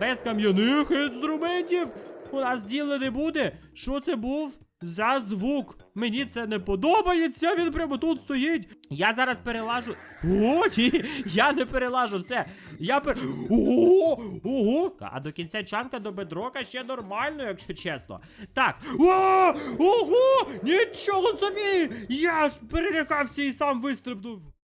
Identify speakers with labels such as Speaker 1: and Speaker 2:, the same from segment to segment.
Speaker 1: без кам'яних інструментів у нас діла не буде. Що це був за звук? Мені це не подобається. Він прямо тут стоїть. Я зараз перелажу. О, ні, я не перелажу, все. Я пер. Ого! Ого! А до кінця чанка до бедрока ще нормально, якщо чесно. Так. О! Ого! Нічого собі! Я ж перелякався і сам вистрибнув.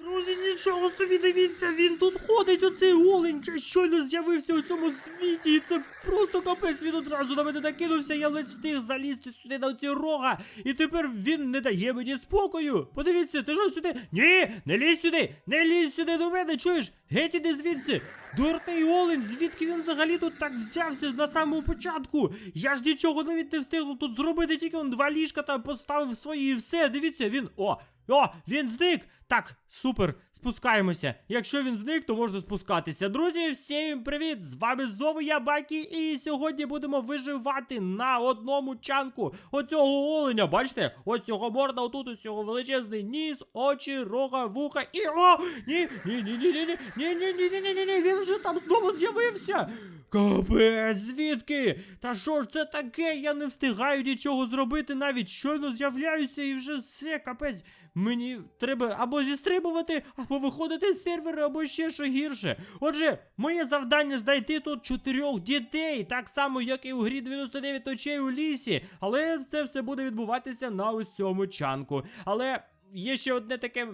Speaker 1: Друзі, нічого собі дивіться, він тут ходить, оцей олень, що щойно з'явився у цьому світі, і це просто капець, він одразу на мене накинувся, я ледь встиг залізти сюди на оці рога, і тепер він не дає мені спокою. Подивіться, ти що сюди? Ні, не лізь сюди, не лізь сюди до мене, чуєш? Геть іди звідси. Дурний олень, звідки він взагалі тут так взявся на самому початку? Я ж нічого навіть не встигнув тут зробити, тільки він два ліжка там поставив свої і все. Дивіться, він. О! О, він зник! Так, супер, спускаємося. Якщо він зник, то можна спускатися. Друзі, всім привіт! З вами знову я Бакі, і сьогодні будемо виживати на одному чанку оцього оленя. Бачите? Ось цього морда, отут ось цього величезний ніс, очі, рога, вуха і. О! Ні, ні, ні, ні, ні, ні, ні, ні, ні, ні, ні, ні, ні, він же там знову з'явився. Капець, звідки? Та що ж це таке? Я не встигаю нічого зробити, навіть щойно з'являюся і вже все, капець. Мені треба або зістрибувати, або виходити з сервера, або ще що гірше. Отже, моє завдання знайти тут чотирьох дітей, так само, як і у грі 99 очей у лісі. Але це все буде відбуватися на ось цьому чанку. Але. Є ще одне таке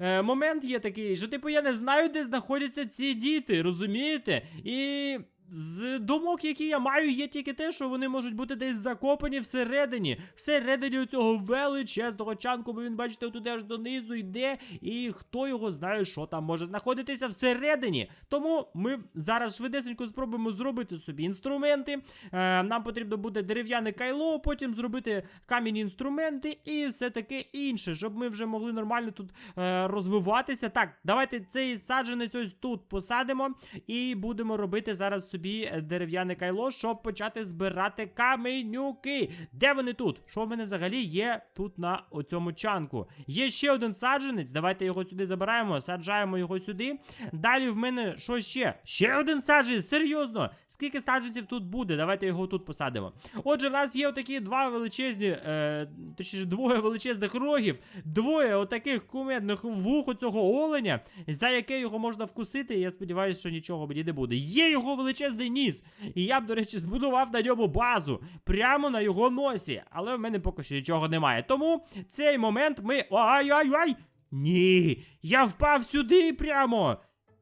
Speaker 1: е, момент є такий, що типу я не знаю, де знаходяться ці діти, розумієте? І з думок, які я маю, є тільки те, що вони можуть бути десь закопані всередині, всередині цього величезного чанку, бо він, бачите, туди аж донизу йде, і хто його знає, що там може знаходитися всередині. Тому ми зараз швидесенько спробуємо зробити собі інструменти. Е, нам потрібно буде дерев'яне кайло, потім зробити кам'яні інструменти і все таке інше, щоб ми вже могли нормально тут е, розвиватися. Так, давайте цей саджанець ось тут посадимо і будемо робити зараз собі е, дерев'яне кайло, щоб почати збирати каменюки. Де вони тут? Що в мене взагалі є тут на оцьому чанку? Є ще один саджанець. Давайте його сюди забираємо, саджаємо його сюди. Далі в мене що ще? Ще один саджанець, серйозно. Скільки саджанців тут буде? Давайте його тут посадимо. Отже, в нас є отакі два величезні, е, точніше, двоє величезних рогів, двоє отаких кумедних вух у цього оленя, за яке його можна вкусити. Я сподіваюся, що нічого мені не буде. Є його величезний ніс. І я б, до речі, збудував на ньому базу прямо на його носі. Але в мене поки що нічого немає. Тому цей момент ми. Ай-ай-ай! Ні! Я впав сюди прямо!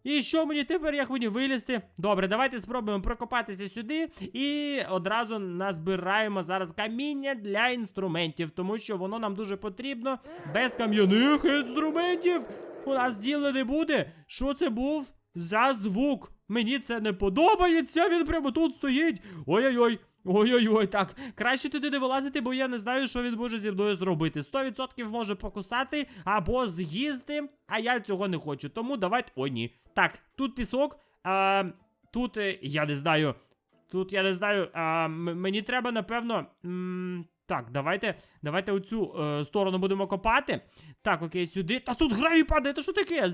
Speaker 1: І що мені тепер, як мені вилізти? Добре, давайте спробуємо прокопатися сюди і одразу назбираємо зараз каміння для інструментів, тому що воно нам дуже потрібно. Без кам'яних інструментів у нас діла не буде. Що це був за звук? Мені це не подобається. Він прямо тут стоїть. Ой-ой-ой. Ой-ой-ой, так. Краще туди не вилазити, бо я не знаю, що він може зі мною зробити. 100% може покусати або з'їсти, а я цього не хочу. Тому давайте. О, ні. Так, тут пісок. А, тут е, я не знаю. Тут я не знаю. А, мені треба, напевно. М- так, давайте, давайте оцю е, сторону будемо копати. Так, окей, сюди. Та тут гравій падає, то що таке?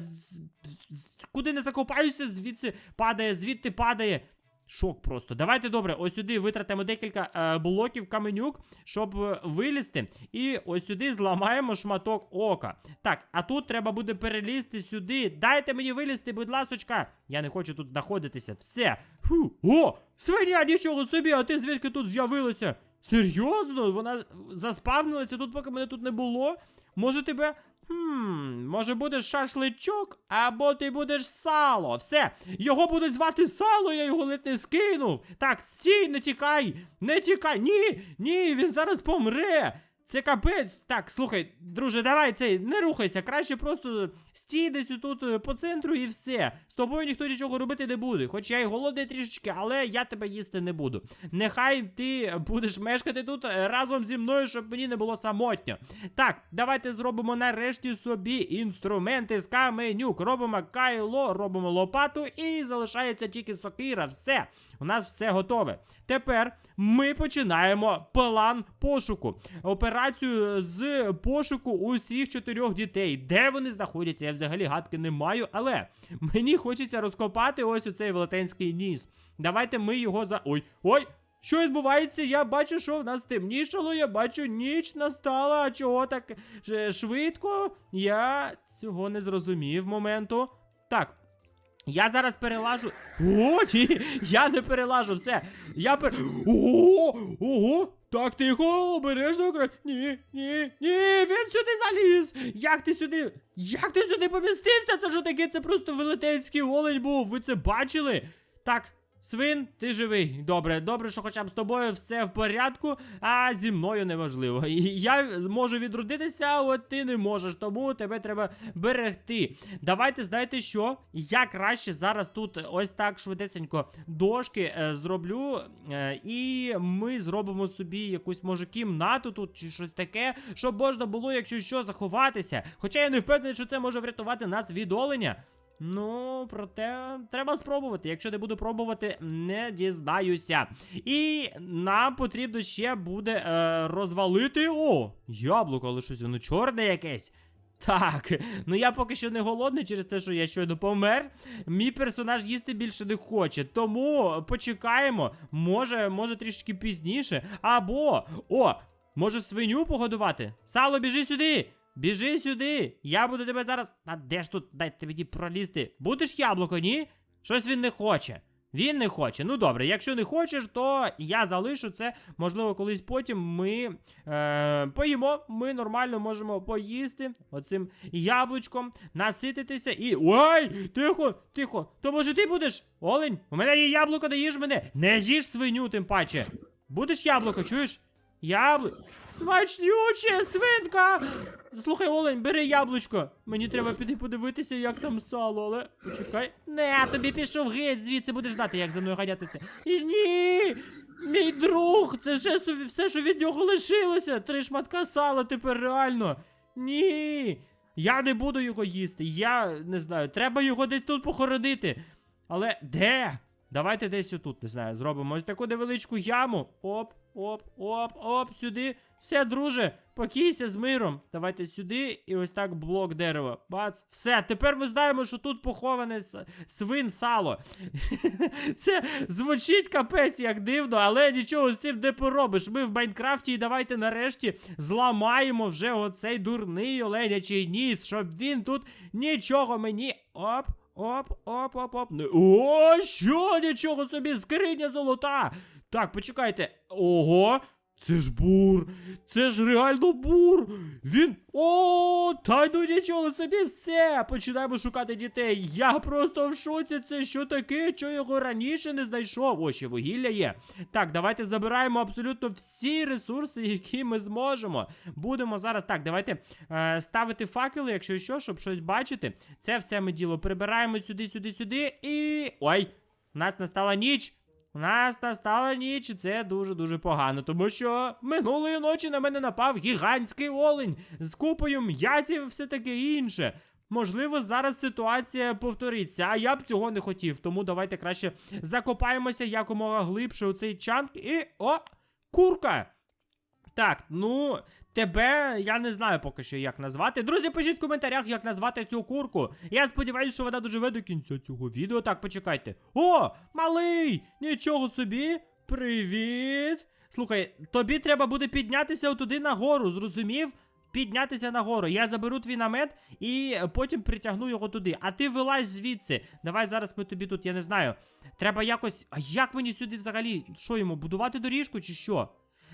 Speaker 1: Куди не закопаюся, звідси падає, звідти падає. Шок просто. Давайте добре, ось сюди витратимо декілька е, блоків каменюк, щоб е, вилізти. І ось сюди зламаємо шматок ока. Так, а тут треба буде перелізти сюди. Дайте мені вилізти, будь ласочка. Я не хочу тут знаходитися. Все. Фу. О! Свиня, нічого собі, а ти звідки тут з'явилася? Серйозно? Вона заспавнилася тут, поки мене тут не було. Може тебе. Хм, може будеш шашличок, або ти будеш сало. Все, його будуть звати сало, я його ледь не скинув. Так, стій, не тікай, не тікай. Ні, ні, він зараз помре. Це капець. Так, слухай, друже, давай цей, не рухайся, краще просто стій десь тут е, по центру і все. З тобою ніхто нічого робити не буде. Хоч я й голодний трішечки, але я тебе їсти не буду. Нехай ти будеш мешкати тут е, разом зі мною, щоб мені не було самотньо. Так, давайте зробимо нарешті собі інструменти з каменюк. Робимо кайло, робимо лопату і залишається тільки сокира. Все. У нас все готове. Тепер ми починаємо план пошуку. Операцію з пошуку усіх чотирьох дітей. Де вони знаходяться? Я взагалі гадки не маю, але мені хочеться розкопати ось оцей велетенський ніс. Давайте ми його за. Ой, ой! Що відбувається? Я бачу, що в нас темнішало, я бачу, ніч настала. А чого так швидко? Я цього не зрозумів моменту. Так. Я зараз перелажу. О, ні, я не перелажу, все. Я пер. Ого! Ого! Так, тихо, обережно. край. Ні, ні, ні, він сюди заліз! Як ти сюди? Як ти сюди помістився? Це що таке? Це просто велетенський олень був. Ви це бачили? Так, свин, ти живий. Добре, добре, що хоча б з тобою все в порядку, а зі мною неможливо. Я можу відродитися, а от ти не можеш, тому тебе треба берегти. Давайте, знаєте що? Я краще зараз тут ось так швидесенько дошки е, зроблю, е, і ми зробимо собі якусь може кімнату тут чи щось таке, щоб можна було, якщо що, заховатися. Хоча я не впевнений, що це може врятувати нас від оленя. Ну, проте треба спробувати. Якщо не буду пробувати, не дізнаюся. І нам потрібно ще буде е, розвалити. О, яблуко, але щось воно чорне якесь. Так, ну я поки що не голодний через те, що я щойно помер. Мій персонаж їсти більше не хоче. Тому почекаємо. Може, може трішки пізніше. Або. О! Може свиню погодувати? Сало, біжи сюди! Біжи сюди! Я буду тебе зараз. А де ж тут дайте мені пролізти? Будеш яблуко, ні? Щось він не хоче. Він не хоче. Ну добре, якщо не хочеш, то я залишу це. Можливо, колись потім ми е, поїмо. Ми нормально можемо поїсти оцим яблучком, насититися і. Ой! Тихо, тихо! То може ти будеш? Олень? У мене є яблуко, їж мене! Не їж свиню, тим паче. Будеш яблуко, чуєш? Яблуко. Смачнюче, свинка! Слухай, Олень, бери яблучко. Мені треба піти подивитися, як там сало, але почекай. Не, тобі пішов геть звідси, будеш знати, як за мною ганятися. І ні! Мій друг! Це ще все, що від нього лишилося. Три шматка сала тепер реально. Ні. Я не буду його їсти. Я не знаю, треба його десь тут похоронити. Але де? Давайте десь отут, не знаю, зробимо ось таку невеличку яму. Оп, оп, оп, оп, сюди. Все, друже, покійся з миром. Давайте сюди і ось так блок дерева. Бац. Все, тепер ми знаємо, що тут поховане свин сало. Це звучить капець як дивно, але нічого з цим не поробиш. Ми в Майнкрафті і давайте нарешті зламаємо вже оцей дурний оленячий ніс, щоб він тут нічого мені. Оп. Оп, оп, оп, оп. О, що? Нічого собі, скриня золота. Так, почекайте. Ого, це ж бур. Це ж реально бур. Він. О, та ну нічого собі, все. Починаємо шукати дітей. Я просто в шоці. Це що таке? Що його раніше не знайшов? О, ще вугілля є. Так, давайте забираємо абсолютно всі ресурси, які ми зможемо. Будемо зараз. Так, давайте е, ставити факели, якщо що, щоб щось бачити. Це все ми діло прибираємо сюди, сюди, сюди. І. Ой! У нас настала ніч. У нас настала ніч, і це дуже-дуже погано, тому що минулої ночі на мене напав гігантський олень з купою м'язів і все таке інше. Можливо, зараз ситуація повториться, а я б цього не хотів. Тому давайте краще закопаємося якомога глибше у цей чанк і. О! Курка! Так, ну, тебе я не знаю поки що як назвати. Друзі, пишіть в коментарях, як назвати цю курку. Я сподіваюся, що вона доживе до кінця цього відео. Так, почекайте. О, малий! Нічого собі! Привіт! Слухай, тобі треба буде піднятися отуди нагору, зрозумів? Піднятися нагору. Я заберу твій намет і потім притягну його туди. А ти вилазь звідси. Давай зараз ми тобі тут, я не знаю. Треба якось. А як мені сюди взагалі? Що йому? Будувати доріжку чи що?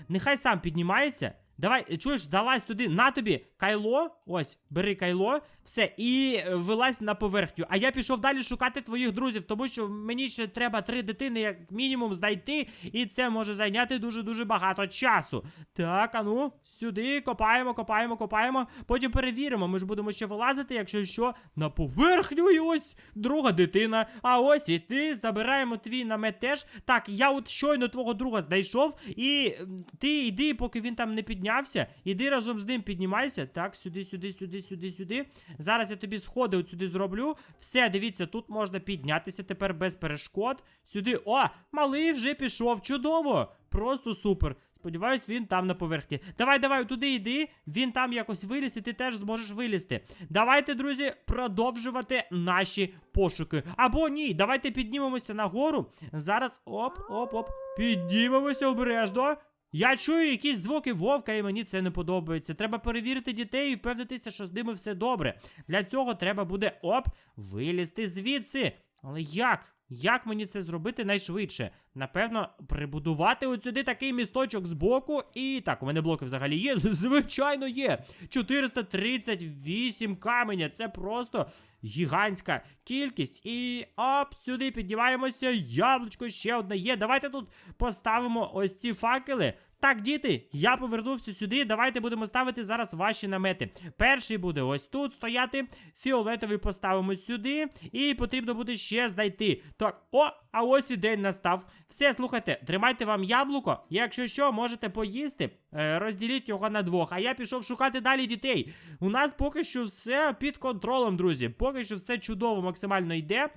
Speaker 1: Нехай сам піднімається. Давай, чуєш, залазь туди, на тобі кайло. Ось, бери кайло, все, і е, вилазь на поверхню. А я пішов далі шукати твоїх друзів, тому що мені ще треба три дитини, як мінімум, знайти, і це може зайняти дуже-дуже багато часу. Так, а ну, сюди копаємо, копаємо, копаємо. Потім перевіримо. Ми ж будемо ще вилазити, якщо що, на поверхню, і ось друга дитина. А ось і ти забираємо твій намет теж. Так, я от щойно твого друга знайшов, і ти йди, поки він там не піднявся. Іди разом з ним піднімайся. Так, сюди, сюди, сюди, сюди, сюди. Зараз я тобі сходи сюди зроблю. Все, дивіться, тут можна піднятися тепер без перешкод. Сюди. О, малий вже пішов. Чудово! Просто супер. Сподіваюсь, він там на поверхні. Давай, давай, туди йди. Він там якось виліз, і ти теж зможеш вилізти. Давайте, друзі, продовжувати наші пошуки. Або ні, давайте піднімемося нагору. Зараз оп, оп, оп. Піднімемося обережно. Я чую якісь звуки вовка, і мені це не подобається. Треба перевірити дітей і впевнитися, що з ними все добре. Для цього треба буде оп, вилізти звідси. Але як? Як мені це зробити найшвидше? Напевно, прибудувати от сюди такий місточок збоку. І так, у мене блоки взагалі є. Звичайно, є. 438 каменя. Це просто гігантська кількість. І оп, сюди піднімаємося. Яблучко ще одне є. Давайте тут поставимо ось ці факели. Так, діти, я повернувся сюди. Давайте будемо ставити зараз ваші намети. Перший буде ось тут стояти. Фіолетовий поставимо сюди. І потрібно буде ще знайти. Так, о, а ось і день настав. Все, слухайте, тримайте вам яблуко. Якщо що, можете поїсти. Е, розділіть його на двох. А я пішов шукати далі дітей. У нас поки що все під контролем, друзі. Поки що все чудово, максимально йде.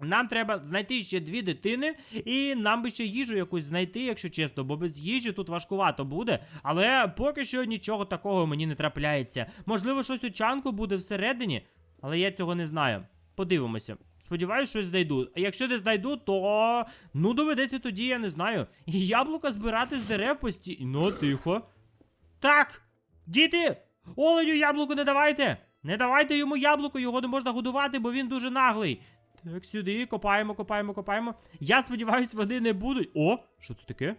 Speaker 1: Нам треба знайти ще дві дитини, і нам би ще їжу якусь знайти, якщо чесно, бо без їжі тут важкувато буде. Але поки що нічого такого мені не трапляється. Можливо, щось у чанку буде всередині, але я цього не знаю. Подивимося. Сподіваюсь, щось знайду. А якщо не знайду, то ну доведеться тоді, я не знаю. І яблука збирати з дерев постійно. Ну, тихо. Так, діти! Оленю яблуко не давайте! Не давайте йому яблуко, його не можна годувати, бо він дуже наглий. Так, сюди, копаємо, копаємо, копаємо. Я сподіваюсь, вони не будуть. О, що це таке?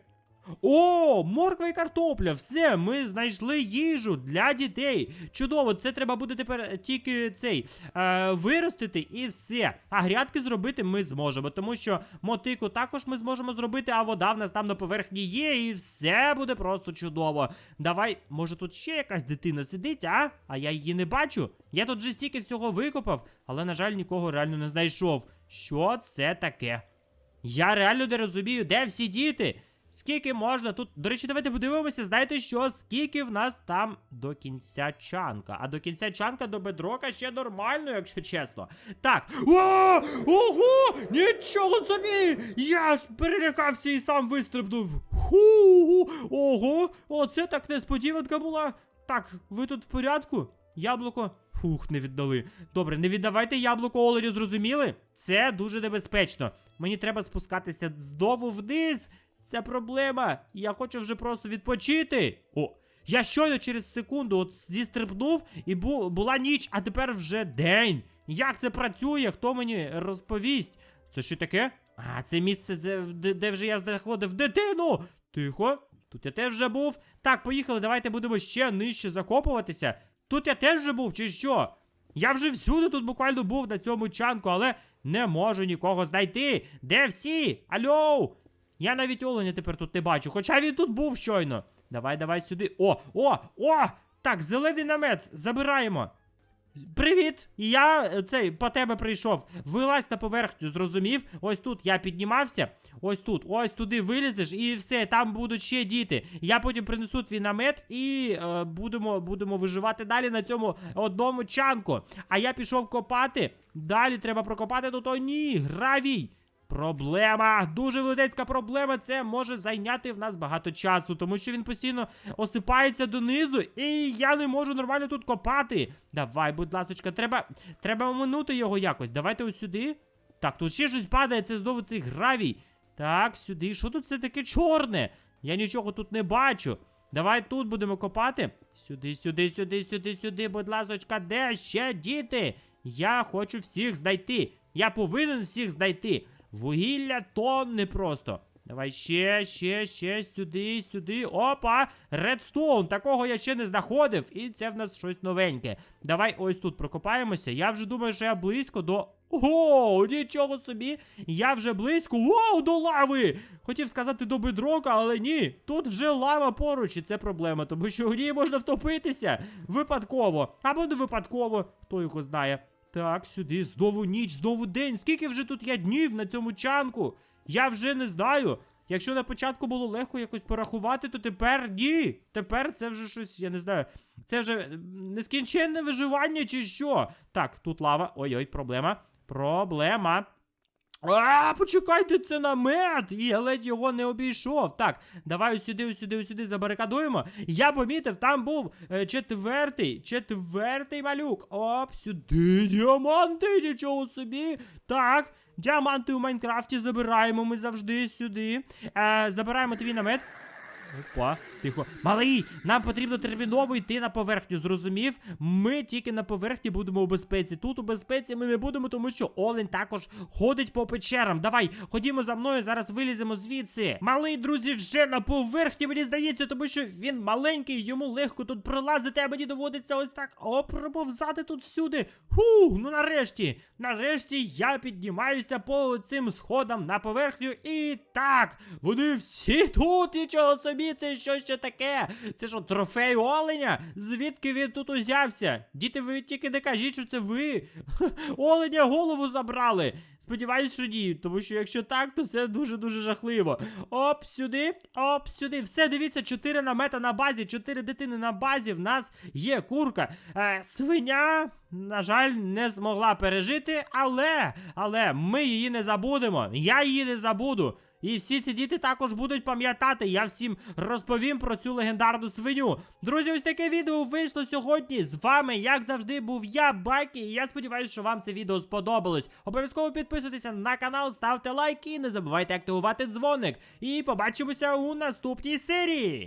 Speaker 1: О, морква і картопля. Все, ми знайшли їжу для дітей. Чудово, це треба буде тепер тільки цей е, виростити і все. А грядки зробити ми зможемо, тому що мотику також ми зможемо зробити, а вода в нас там на поверхні є, і все буде просто чудово. Давай, може тут ще якась дитина сидить, а? А я її не бачу. Я тут вже стільки всього викопав, але, на жаль, нікого реально не знайшов. Що це таке? Я реально не розумію, де всі діти? Скільки можна тут. До речі, давайте подивимося, знаєте що, скільки в нас там до кінця чанка. А до кінця чанка до бедрока ще нормально, якщо чесно. Так. О! Ого! Нічого собі! Я ж перелякався і сам вистрибнув. Ху! Ого! Оце так несподіванка була. Так, ви тут в порядку? Яблуко. Фух, не віддали. Добре, не віддавайте яблуко Оленю, зрозуміли? Це дуже небезпечно. Мені треба спускатися знову вниз. Це проблема. Я хочу вже просто відпочити. О, я щойно через секунду от зістрибнув і бу була ніч, а тепер вже день. Як це працює? Хто мені розповість? Це що таке? А, це місце, де, де вже я знаходив дитину. Тихо. Тут я теж вже був. Так, поїхали, давайте будемо ще нижче закопуватися. Тут я теж вже був, чи що? Я вже всюди тут буквально був на цьому чанку, але не можу нікого знайти. Де всі? Алло? Я навіть оленя тепер тут не бачу, хоча він тут був щойно. Давай, давай сюди. О, о, о! Так, зелений намет, забираємо. Привіт! Я е, цей по тебе прийшов. Вилазь на поверхню, зрозумів? Ось тут я піднімався. Ось тут, ось туди вилізеш, і все, там будуть ще діти. Я потім принесу твій намет і е, будемо, будемо виживати далі на цьому одному чанку. А я пішов копати. Далі треба прокопати тут. О, ні, гравій. Проблема, дуже велетенська проблема. Це може зайняти в нас багато часу, тому що він постійно осипається донизу, і я не можу нормально тут копати. Давай, будь ласочка, треба треба оминути його якось. Давайте ось сюди. Так, тут ще щось падає, це знову цей гравій. Так, сюди. Що тут це таке чорне? Я нічого тут не бачу. Давай тут будемо копати. Сюди, сюди, сюди, сюди, сюди, будь ласочка, де ще діти? Я хочу всіх знайти. Я повинен всіх знайти. Вугілля тонни просто. Давай ще, ще, ще, сюди, сюди. Опа! Редстоун! Такого я ще не знаходив. І це в нас щось новеньке. Давай ось тут прокопаємося. Я вже думаю, що я близько до. О, нічого собі! Я вже близько. Вау, до лави! Хотів сказати до бедрока, але ні. Тут вже лава поруч, і це проблема, тому що у ній можна втопитися випадково. Або не випадково, хто його знає. Так, сюди, знову ніч, знову день. Скільки вже тут я днів на цьому чанку? Я вже не знаю. Якщо на початку було легко якось порахувати, то тепер ні. Тепер це вже щось, я не знаю. Це вже нескінченне виживання чи що. Так, тут лава. Ой-ой, проблема. Проблема. А, почекайте, це намет! І я ледь його не обійшов. Так, давай сюди, ось сюди, сюди забарикадуємо. Я помітив, там був е, четвертий, четвертий малюк. Оп, сюди діаманти, нічого собі. Так, діаманти у Майнкрафті забираємо ми завжди сюди. Е, забираємо твій намет. Опа, тихо. Малий, нам потрібно терміново йти на поверхню, зрозумів? Ми тільки на поверхні будемо у безпеці. Тут у безпеці ми не будемо, тому що Олень також ходить по печерам. Давай, ходімо за мною, зараз виліземо звідси. Малий, друзі, вже на поверхні, мені здається, тому що він маленький, йому легко тут пролазити, а мені доводиться ось так оproповзати тут всюди. Фух, ну нарешті, нарешті я піднімаюся по цим сходам на поверхню. І так, вони всі тут, нічого собі, це що ще таке? Це що, трофей оленя? Звідки він тут узявся? Діти, ви тільки не кажіть, що це ви. Оленя голову забрали. Сподіваюсь, що ні, тому що якщо так, то це дуже-дуже жахливо. Оп, сюди, оп, сюди. Все, дивіться, чотири намета на базі, чотири дитини на базі. В нас є курка. Е, свиня, на жаль, не змогла пережити, але, але ми її не забудемо. Я її не забуду. І всі ці діти також будуть пам'ятати. Я всім розповім про цю легендарну свиню. Друзі, ось таке відео вийшло сьогодні. З вами, як завжди, був я, Бакі. І я сподіваюся, що вам це відео сподобалось. Обов'язково підписуйтеся на канал, ставте лайки і не забувайте активувати дзвоник. І побачимося у наступній серії.